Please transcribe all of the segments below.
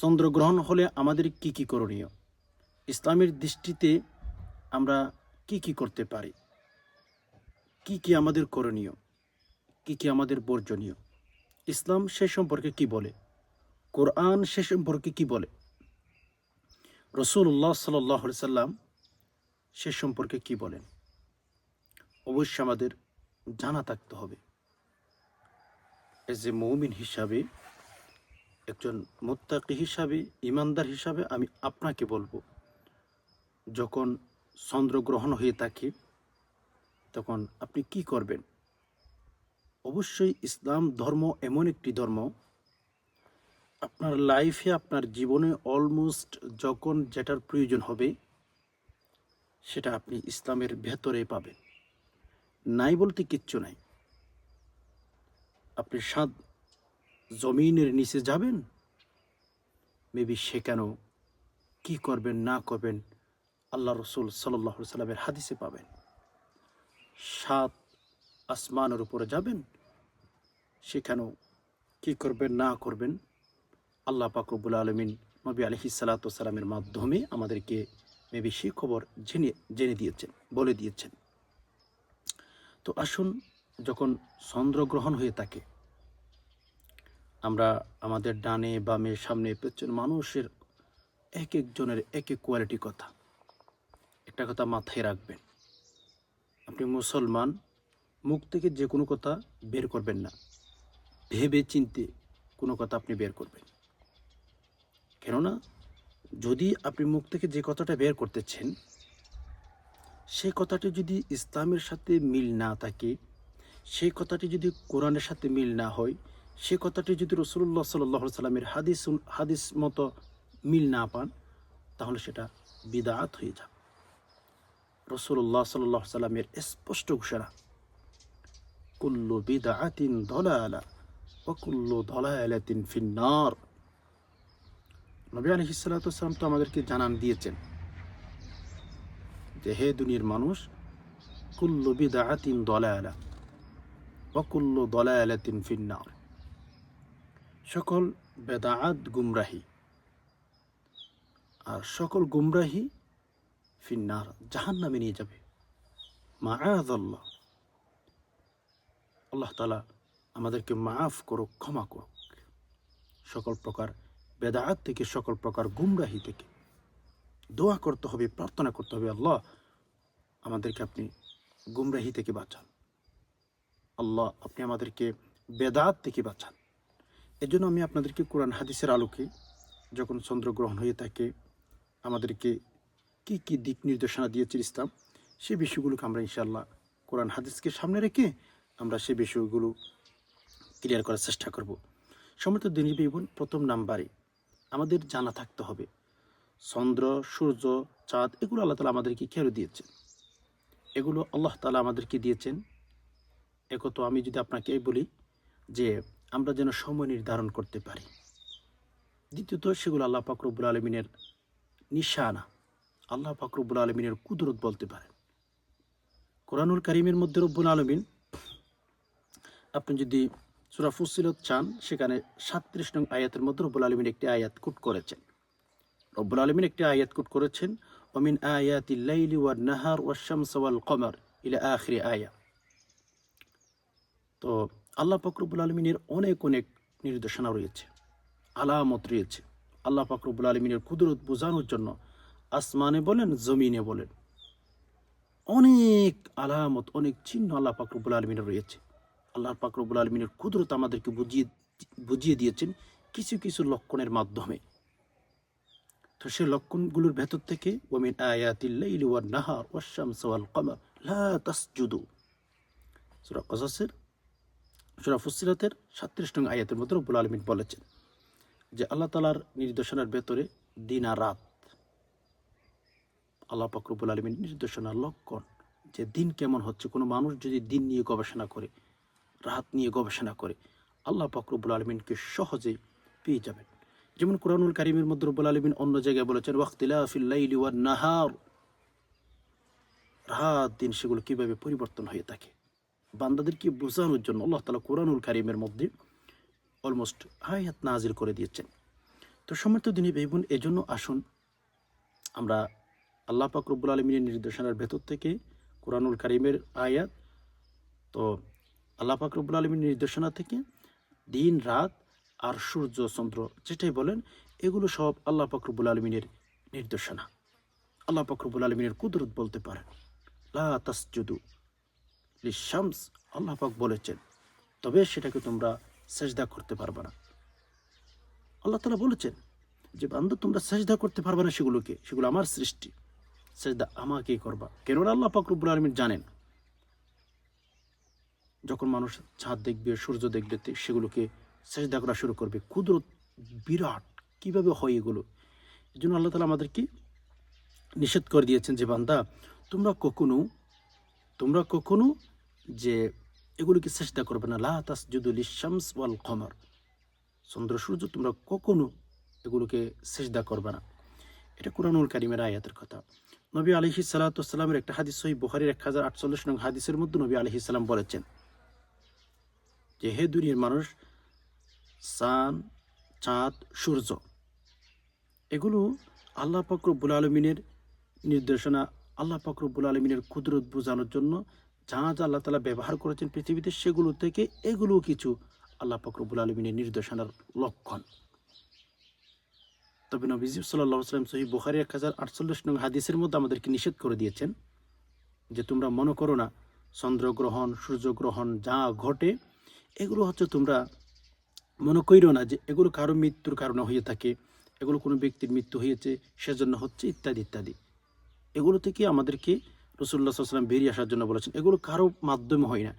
চন্দ্রগ্রহণ হলে আমাদের কি কি করণীয়? ইসলামের দৃষ্টিতে আমরা কি কি করতে পারি? কি কি আমাদের করণীয়? কি কি আমাদের বর্জনীয়? ইসলাম সে সম্পর্কে কি বলে? কোরআন সে সম্পর্কে কি বলে? রসুল্লাহ সাল্লাহ সাল্লাম সে সম্পর্কে কি বলেন? অবশ্যই আমাদের জানা থাকতে হবে। এজ এ মৌমিন হিসাবে একজন মোত্তাকি হিসাবে, ইমানদার হিসাবে আমি আপনাকে বলব, যখন চন্দ্রগ্রহণ হয়ে থাকে, তখন আপনি কি করবেন? অবশ্যই ইসলাম ধর্ম এমন একটি ধর্ম, আপনার লাইফে আপনার জীবনে অলমোস্ট যখন যেটার প্রয়োজন হবে, সেটা আপনি ইসলামের ভেতরে পাবেন। নাই বলতে কিচ্ছু নাই। আপনি সাত জমিনের নিচে যাবেন? মেবি সেখানেও কি করবেন, না করবেন আল্লাহ রসুল সাল্লাহ সাল্লামের হাদিসে পাবেন। সাত আসমানের উপরে যাবেন সেখানেও কি করবেন, না করবেন, আল্লাহ পাকবুল আলমিন নবী আলহি সালাতামের মাধ্যমে আমাদেরকে মেবি সে খবর জেনে জেনে দিয়েছেন, বলে দিয়েছেন। তো আসুন, যখন চন্দ্রগ্রহণ হয়ে থাকে আমরা আমাদের ডানে বামে সামনে পেছনে মানুষের এক একজনের এক এক কোয়ালিটি কথা। একটা কথা মাথায় রাখবেন। আপনি মুসলমান, মুখ থেকে যে কোনো কথা বের করবেন না। ভেবে চিনতে কোনো কথা আপনি বের করবেন। কেননা, যদি আপনি মুখ থেকে যে কথাটা বের করতেছেন, সেই কথাটি যদি ইসলামের সাথে মিল না থাকে, সেই কথাটি যদি কোরআনের সাথে মিল না হয় সে কথাটি যদি রসুল্লাহ সাল্লাহ সাল্লামের হাদিস হাদিস মতো মিল না পান, তাহলে সেটা বিদাত হয়ে যাবে। রসুল্লাহ সাল্লাহ সাল্লামের স্পষ্ট ঘোষণা, কুল্লু বিদাতিন ধলালা ও কুল্লু ধলালাতিন ফিন্নার। নবী আলহিসাল্লাম তো আমাদেরকে জানান দিয়েছেন যে, হে দুনিয়ার মানুষ, কুল্লু বিদাতিন দলালা ও কুল্লু দলালাতিন ফিন্নার। সকল বেদাআত গুমরাহি। আর সকল গুমরাহি ফিন্নার জাহান নামে নিয়ে যাবে। মাআযাল্লাহ। আল্লাহ তালা আমাদেরকে মাফ করুক, ক্ষমা করুক। সকল প্রকার বেদাআত থেকে, সকল প্রকার গুমরাহি থেকে দোয়া করতে হবে, প্রার্থনা করতে হবে, আল্লাহ আমাদেরকে আপনি গুমরাহি থেকে বাঁচান। আল্লাহ আপনি আমাদেরকে বেদাত থেকে বাঁচান। এজন্য আমি আপনাদেরকে কোরআন হাদিসের আলোকে যখন চন্দ্রগ্রহণ হয়ে থাকে, আমাদেরকে কি কি দিক নির্দেশনা দিয়েছে ইসলাম সেই বিষয়গুলোকে আমরা ইনশাল্লাহ কোরআন হাদিসকে সামনে রেখে আমরা সেই বিষয়গুলো ক্লিয়ার করার চেষ্টা করব। সমৃদ্ধ দিনী বোন, প্রথম নাম্বারে আমাদের জানা থাকতে হবে, চন্দ্র, সূর্য, চাঁদ, এগুলো আল্লাহ তালা আমাদেরকে কেন দিয়েছেন? এগুলো আল্লাহ তালা আমাদেরকে দিয়েছেন। একত আমি যদি আপনাকে বলি যে আমরা যেন সময় নির্ধারণ করতে পারি। দ্বিতীয়ত, সেগুলো আল্লাহ পাকরবুল আলমিনের নিশানা। আল্লাহ পাকরবুল আলমিনের কুদরত বলতে পারেন। কোরআনুল করিমের মধ্যে রব্বুল আলমিন, আপনি যদি সুরা ফুসিলত চান, সেখানে সাতত্রিশ নং আয়াতের মধ্যে রব্বুল আলমিন একটি আয়াত কুট করেছেন। রব্বুল আলমিন একটি আয়াত কুট করেছেন অমিন আয়াতি লাইলি ওয়ার নাহার ওয়ার শামস ওয়াল কমর ইলা আখরি আয়া। তো আল্লাহ ফকরবুল আলমিনের অনেক অনেক নির্দেশনা রয়েছে, আলামত রয়েছে। আল্লাহ ফকরবুল আলমিনের কুদরত বোঝানোর জন্য আসমানে বলেন, জমিনে বলেন, অনেক আলামত, অনেক চিহ্ন আল্লাহ ফকরবুল আলমিনের রয়েছে। আল্লাহ ফকরবুল আলমিনের কুদরত আমাদেরকে বুঝিয়ে বুঝিয়ে দিয়েছেন কিছু কিছু লক্ষণের মাধ্যমে। তো সেই লক্ষণগুলোর ভেতর থেকে ওমিন আয়াতিল্লাইলি ওয়ান নাহার ওয়াশামস ওয়াল কমর, লা তাসজুদু। সূরা কসাসের সুরা ফুসিরাতের সাতত্রিশ নং আয়াতের মধ্যে রব্বুল আলমিন বলেছেন যে আল্লাহ তালার নির্দেশনার ভেতরে দিন আর রাত আল্লাহ পাকরবুল আলমীর নির্দেশনার লক্ষণ যে দিন কেমন হচ্ছে, কোনো মানুষ যদি দিন নিয়ে গবেষণা করে, রাত নিয়ে গবেষণা করে, আল্লাহ পাকরবুল আলমিনকে সহজেই পেয়ে যাবেন। যেমন কোরআনুল কারিমের মধ্যে রব্বুল আলমিন অন্য জায়গায় বলেছেন ওয়াক্তিলা ফিল্লাইলি ওয়ান নাহার রাত দিন সেগুলো কীভাবে পরিবর্তন হয়ে থাকে? বান্দাদেরকে বোঝানোর জন্য আল্লাহ তালা কোরআনুল কারিমের মধ্যে অলমোস্ট আয়াত নাজির করে দিয়েছেন। তো সমর্থ দিনী বোন, এজন্য আসুন আমরা আল্লাহ পাক রব্বুল আলমিনের নির্দেশনার ভেতর থেকে কোরআনুল কারিমের আয়াত, তো আল্লাহ পাক রব্বুল আলমীর নির্দেশনা থেকে দিন, রাত আর সূর্য, চন্দ্র যেটাই বলেন, এগুলো সব আল্লাহ পাক রব্বুল আলমিনের নির্দেশনা। আল্লাহ পাক রব্বুল আলমিনের কুদরত বলতে পারেন, লা তাসজুদু লিশামস আল্লাহ পাক বলেছেন, তবে সেটাকে তোমরা সেজদা করতে পারবে না। আল্লাহ তালা বলেছেন যে বান্ধব তোমরা সেজদা করতে পারবে না সেগুলোকে, সেগুলো আমার সৃষ্টি, সেজদা আমাকেই করবা। কেননা আল্লাহ পাক রব্বুল আলমিন জানেন, যখন মানুষ চাঁদ দেখবে, সূর্য দেখবে সেগুলোকে সেজদা করা শুরু করবে। কুদরত বিরাট, কীভাবে হয় এগুলো? এই জন্য আল্লাহ তালা আমাদেরকে নিষেধ করে দিয়েছেন যে, বান্দা, তোমরা কখনো তোমরা কখনো যে এগুলোকে চেষ্টা করবে না। লা তাস জুদুল শামস ওয়াল কমর। চন্দ্র সূর্য তোমরা কখনো এগুলোকে সেজদা করবে না। এটা কোরআনুল কারিমের আয়াতের কথা। নবী আলহি সাল্লাতামের একটা হাদিস সহি বুখারির এক হাজার আটচল্লিশ নং হাদিসের মধ্যে নবী আলহি সাল্লাম বলেছেন যে, হে দুনিয়ার মানুষ সান চাঁদ, সূর্য, এগুলো আল্লাহ ফকরবুল আলমিনের নির্দেশনা, আল্লাহ ফকরবুল আলমিনের কুদরত বোঝানোর জন্য যা যা আল্লাহ তালা ব্যবহার করেছেন পৃথিবীতে, সেগুলো থেকে এগুলো কিছু আল্লাহ ফকরবুল আলমিনের নির্দেশনার লক্ষণ। তবে নবীজি সাল্লাহ সাল্লাম সহি বুখারি এক হাজার আটচল্লিশ নং হাদিসের মধ্যে আমাদেরকে নিষেধ করে দিয়েছেন যে তোমরা মনে করো না চন্দ্রগ্রহণ সূর্যগ্রহণ যা ঘটে, এগুলো হচ্ছে তোমরা মনে করিও না যে এগুলো কারও মৃত্যুর কারণে হয়ে থাকে, এগুলো কোনো ব্যক্তির মৃত্যু হয়েছে, সেজন্য হচ্ছে ইত্যাদি ইত্যাদি। এগুলো থেকে আমাদেরকে রসুল্লাহ সাল্লাম বেরিয়ে আসার জন্য বলেছেন, এগুলো কারও মাধ্যমে হয় না।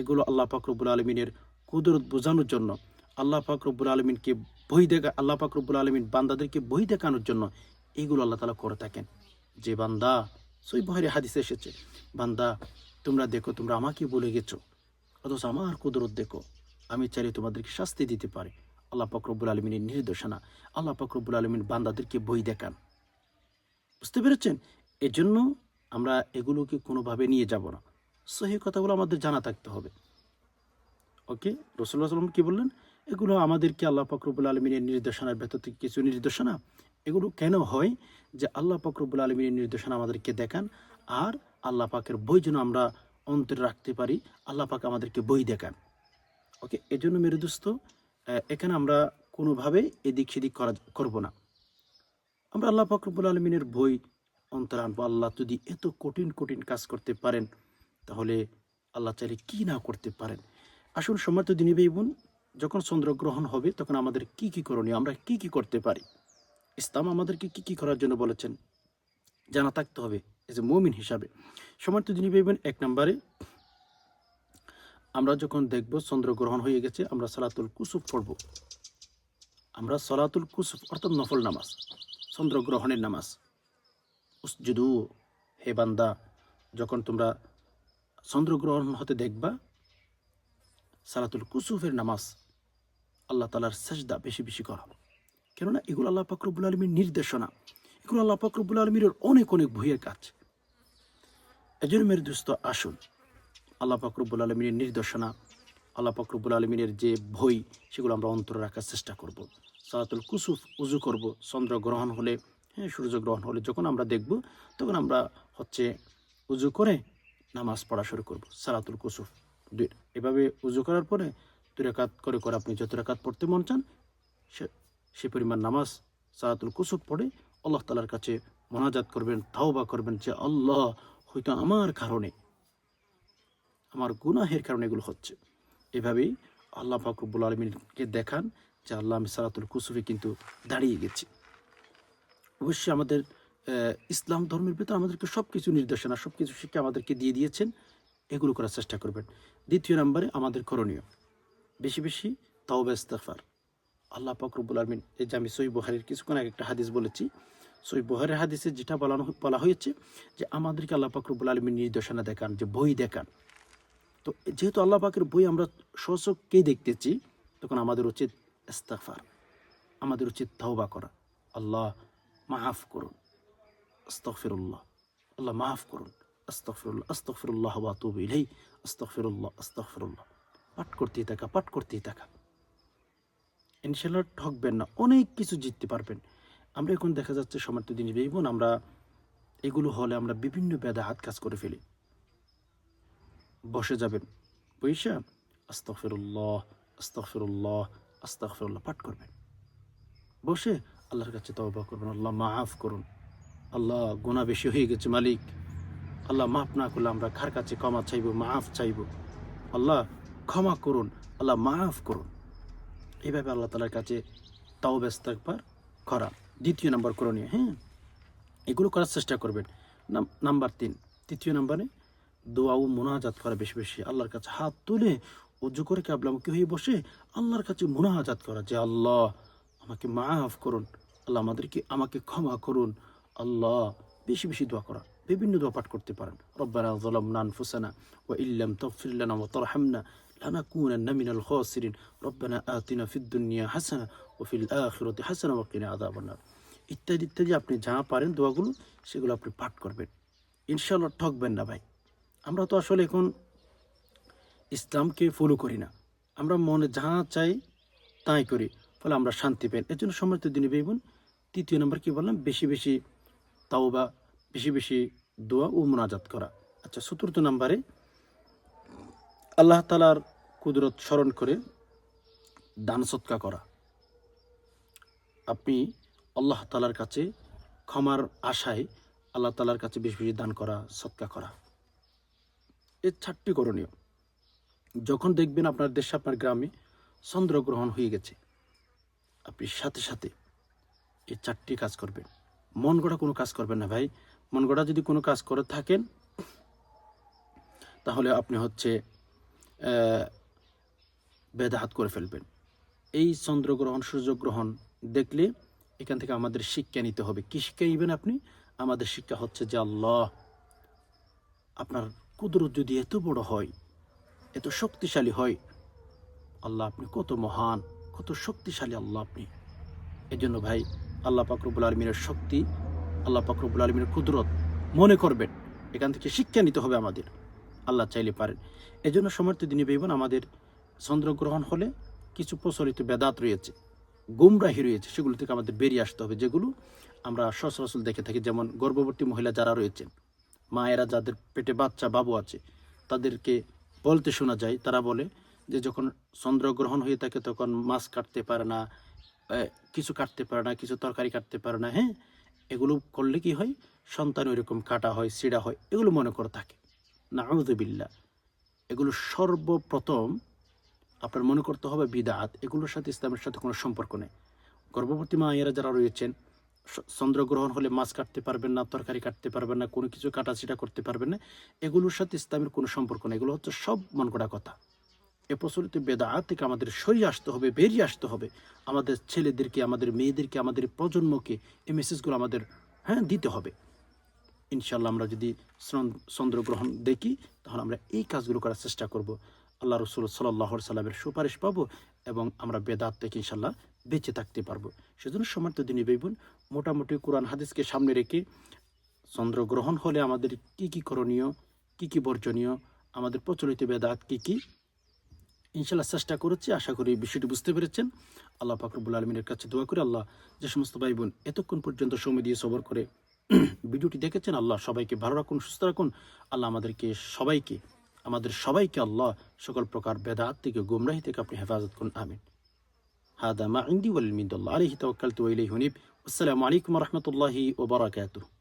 এগুলো আল্লাহ ফাকরবুল আলমিনের কুদরত বোঝানোর জন্য, আল্লাহ ফাকরবুল আলমিনকে বই দেখা, আল্লাহ ফাকরবুল আলমিন বান্দাদেরকে বই দেখানোর জন্য এগুলো আল্লাহ তালা করে থাকেন। যে বান্দা সই বহারি হাদিসে এসেছে, বান্দা, তোমরা দেখো, তোমরা আমাকে বলে গেছো, অথচ আমার কুদরত দেখো, আমি চাইলে তোমাদেরকে শাস্তি দিতে পারি। আল্লাহ ফকরবুল আলমিনের নির্দেশনা, আল্লাহ ফকরবুল আলমিন বান্দাদেরকে বই দেখান। বুঝতে পেরেছেন? এজন্য আমরা এগুলোকে কোনোভাবে নিয়ে যাব না। সো সহি কথাগুলো আমাদের জানা থাকতে হবে। ওকে? রসুল্লাহ সাল্লাম কী বললেন? এগুলো আমাদেরকে আল্লাহ ফকরবুল আলমিনের নির্দেশনার ভেতর থেকে কিছু নির্দেশনা। এগুলো কেন হয়? যে আল্লাহ ফকরবুল আলমিনের নির্দেশনা আমাদেরকে দেখান, আর আল্লাহ পাকের বই যেন আমরা অন্তরে রাখতে পারি, আল্লাহ পাক আমাদেরকে বই দেখান। ওকে? এজন্য মেরে দোস্ত এখানে আমরা কোনোভাবে এদিক সেদিক করা, করব না। আমরা আল্লাহ ফকরবুল আলমিনের বই অন্তরে আনব, আল্লাহ যদি এত কঠিন কঠিন কাজ করতে পারেন, তাহলে আল্লাহ চাইলে কি না করতে পারেন? আসল সময় তো দিনী বোন, যখন চন্দ্রগ্রহণ হবে, তখন আমাদের কি কি করণীয়, আমরা কি কি করতে পারি? ইসলাম আমাদেরকে কি কি করার জন্য বলেছেন? জানা থাকতে হবে, এজ এ মমিন হিসাবে। সময় তো দিনী বোন, এক নম্বরে, আমরা যখন দেখব চন্দ্রগ্রহণ হয়ে গেছে, আমরা সালাতুল কুসুফ পড়ব। আমরা সলাতুল কুসুফ, অর্থাৎ নফল নামাজ, চন্দ্রগ্রহণের নামাজ। উসজুদু, হে বান্দা, যখন তোমরা চন্দ্রগ্রহণ হতে দেখবা, সালাতুল কুসুফের নামাজ আল্লাহ তালার সেজদা বেশি বেশি করা। কেননা এগুলো আল্লাহ পাকরবুল আলমীর নির্দেশনা। এগুলো আল্লাহ পাকরবুল আলমীর অনেক অনেক ভুইয়ের কাজ। এজন্য মেরে দোস্ত, আসুন। আল্লাহ পাকরবুল আলমিনের নির্দেশনা, আল্লাহ পাকরবুল আলমিনের যে ভয়, সেগুলো আমরা অন্তরে রাখার চেষ্টা করব। সালাতুল কুসুফ উজু করব, চন্দ্রগ্রহণ হলে হ্যাঁ সূর্যগ্রহণ হলে যখন আমরা দেখব, তখন আমরা হচ্ছে উজু করে নামাজ পড়া শুরু করব, সালাতুল কুসুফ। দুই, এভাবে উজু করার পরে দুই রাকাত করে করে আপনি যত রাকাত পড়তে মন চান, সে সে পরিমাণ নামাজ, সালাতুল কুসুফ পড়ে আল্লাহ তালার কাছে মোনাজাত করবেন, তাওবা করবেন যে, আল্লাহ, হয়তো আমার কারণে, আমার গুনাহের কারণে এগুলো হচ্ছে। এভাবেই আল্লাহ ফাকরুবুল আলমিনকে দেখান যে, আল্লাহ আমি সালাতুল কুসুফে কিন্তু দাঁড়িয়ে গেছি। অবশ্যই আমাদের ইসলাম ধর্মের ভিতরে আমাদেরকে সব কিছু নির্দেশনা সব কিছু শিক্ষা আমাদেরকে দিয়ে দিয়েছেন। এগুলো করার চেষ্টা করবেন। দ্বিতীয় নম্বরে আমাদের করণীয়, বেশি বেশি তাওবা ইস্তেগফার। আল্লাহ ফাকরুবুল আলমিন, এই যে আমি সই বহারির কিছুক্ষণ আগে একটা হাদিস বলেছি। সই বহারের হাদিসে যেটা বলানো বলা হয়েছে যে আমাদেরকে আল্লাহ ফাকরুবুল আলমিন নির্দেশনা দেখান, যে বই দেখান। তো যেহেতু আল্লাহ পাকের বই আমরা স্বচক্ষেই দেখতেছি, তখন আমাদের উচিত ইস্তাগফার, আমাদের উচিত তাওবা করা। আল্লাহ মাফ করুন। আস্তগফিরুল্লাহ। আল্লাহ মাফ করুন। আস্তগফিরুল্লাহ আস্তগফিরুল্লাহ ওয়া আতুবু ইলাইহি। আস্তগফিরুল্লাহ আস্তগফিরুল্লাহ। পাঠ করতেই থাকা, পাঠ করতেই থাকা। ইনশাল্লাহ ঠকবেন না, অনেক কিছু জিততে পারবেন। আমরা এখন দেখা যাচ্ছে সমর্থ দিন বোন আমরা এগুলো হলে আমরা বিভিন্ন বেদা হাত কাজ করে ফেলি। বসে যাবেন। বুঝছা আস্তফিরুল্লাহ আস্তফিরুল্লাহ আস্তফিরুল্লাহ পাঠ করবেন। বসে আল্লাহর কাছে তওবা করবেন আল্লাহ মাফ করুন। আল্লাহ গুণা বেশি হয়ে গেছে, মালিক। আল্লাহ মাফ না করলে আমরা কার কাছে ক্ষমা চাইব, মাফ চাইব? আল্লাহ ক্ষমা করুন, আল্লাহ মাফ করুন। এইভাবে আল্লাহ তালার কাছে তাও ব্যস্ত একবার করা। দ্বিতীয় নাম্বার করণীয় হ্যাঁ? এগুলো করার চেষ্টা করবেন। নাম্বার তিন। তৃতীয় নাম্বারে দোয়া ও মোনাজাত করা বেশি বেশি। আল্লাহর কাছে হাত তুলে উজু করে কাবলামুখী হয়ে বসে আল্লাহর কাছে মোনাজাত করা যে আল্লাহ আমাকে মাফ করুন। আল্লাহ আমাদেরকে, আমাকে ক্ষমা করুন। আল্লাহ বেশি বেশি দোয়া করা বিভিন্ন দোয়া পাঠ করতে পারেন। রব্বানা যালামনা আনফুসানা ওয়া ইল্লাম তাগফির লানা ওয়া তারহামনা লানাকুনান্না মিনাল খাসিরিন। রব্বানা আতিনা ফিদ দুনিয়া হাসানা ওয়া ফিল আখিরাতি হাসানা ওয়া কিনা আযাবান নার ইত্যাদি ইত্যাদি আপনি যা পারেন দোয়াগুলো, সেগুলো আপনি পাঠ করবেন। ইনশাআল্লাহ ঠকবেন না ভাই। আমরা তো আসলে এখন ইসলামকে ফলো করি না। আমরা মনে যা চাই তাই করি। ফলে আমরা শান্তি পাই এর জন্য সমর্থ দিনে বেগুন তৃতীয় নম্বর কি বললাম? বেশি বেশি তাওবা, বেশি বেশি দোয়া ও মোনাজাত করা। আচ্ছা চতুর্থ নম্বরে আল্লাহ তালার কুদরত স্মরণ করে দান সৎকা করা। আপনি আল্লাহ তালার কাছে ক্ষমার আশায় আল্লাহ তালার কাছে বেশি বেশি দান করা, সৎকা করা। এর চারটি করণীয়। যখন দেখবেন আপনার দেশে, আপনার গ্রামে চন্দ্রগ্রহণ হয়ে গেছে আপনি সাথে সাথে এই চারটি কাজ করবেন। মন গড়া কোনো কাজ করবেন না ভাই। মন গড়া যদি কোনো কাজ করে থাকেন, তাহলে আপনি হচ্ছে বেদাহাত করে ফেলবেন। এই চন্দ্রগ্রহণ, সূর্যগ্রহণ দেখলে এখান থেকে আমাদের শিক্ষা নিতে হবে। কি শিক্ষা নিবেন আপনি? আমাদের শিক্ষা হচ্ছে যে আল্লাহ আপনার কুদরত যদি এত বড় হয়, এত শক্তিশালী হয়, আল্লাহ আপনি কত মহান। কত শক্তিশালী আল্লাহ আপনি। এই জন্য ভাই, আল্লাহ পাকরবুল আলমিনের শক্তি, আল্লাহ পাকরবুল আলমিনের কুদরত মনে করবেন। এখান থেকে শিক্ষা নিতে হবে আমাদের। আল্লাহ চাইলে পারেন। এই জন্য সমর্থ দিনী বেবন আমাদের চন্দ্রগ্রহণ হলে কিছু প্রচলিত বেদাত রয়েছে, গুমরাহি রয়েছে, সেগুলো থেকে আমাদের বেরিয়ে আসতে হবে, যেগুলো আমরা সচরাচর দেখে থাকি। যেমন গর্ভবতী মহিলা যারা রয়েছেন, মায়েরা যাদের পেটে বাচ্চা, বাবু আছে, তাদেরকে বলতে শোনা যায়, তারা বলে যে যখন চন্দ্রগ্রহণ হয়ে থাকে তখন মাছ কাটতে পারে না কিছু কাটতে পারে না, কিছু তরকারি কাটতে পারে না হ্যাঁ? এগুলো করলে কি হয়? সন্তান ওইরকম কাটা হয়, সিডা হয়, এগুলো মনে করে থাকে। না বিল্লা এগুলো সর্বপ্রথম আপনার মনে করতে হবে বিদাত, এগুলোর সাথে ইসলামের সাথে কোনো সম্পর্ক নেই। গর্ভবতী মায়েরা যারা রয়েছেন চন্দ্রগ্রহণ হলে মাছ কাটতে পারবেন না, তরকারি কাটতে পারবেন না, কোনো কিছু কাটাছিটা করতে পারবেন না, এগুলোর সাথে ইসলামের কোনো সম্পর্ক নেই। এগুলো হচ্ছে সব মন করা কথা। এ প্রচলিত বেদাত থেকে আমাদের সরিয়ে আসতে হবে, বেরিয়ে আসতে হবে। আমাদের ছেলেদেরকে, আমাদের মেয়েদেরকে, আমাদের প্রজন্মকে এই মেসেজগুলো আমাদের হ্যাঁ দিতে হবে। ইনশাল্লাহ আমরা যদি চন্দ্রগ্রহণ দেখি, তাহলে আমরা এই কাজগুলো করার চেষ্টা করব। আল্লাহ রসুল সাল্লাহ সাল্লামের সুপারিশ পাবো এবং আমরা বেদাত থেকে ইনশাল্লাহ বেঁচে থাকতে পারব। সেজন্য সমর্থ দিনী বেবুন মোটামুটি কোরআন হাদিসকে সামনে রেখে চন্দ্রগ্রহণ হলে আমাদের কি কি করণীয়, কি কি বর্জনীয়, আমাদের প্রচলিত বেদাত কি কি ইনশাল্লাহ চেষ্টা করেছি, আশা করি বিষয়টি বুঝতে পেরেছেন। আল্লাহ ফাকরবুল আলমিনের কাছে দোয়া করে আল্লাহ যে সমস্ত ভাই বোন এতক্ষণ পর্যন্ত সময় দিয়ে সবর করে ভিডিওটি দেখেছেন, আল্লাহ সবাইকে ভালো রাখুন, সুস্থ রাখুন। আল্লাহ আমাদেরকে সবাইকে, আমাদের সবাইকে আল্লাহ সকল প্রকার বেদাত থেকে, গুমরাহি থেকে আপনি হেফাজত করুন, আমিন। হাদামা ইন্দি ওয়াল মিদুল্লাহ আলহি হুনিব আসসালামু আলাইকুম ওয়া রাহমাতুল্লাহি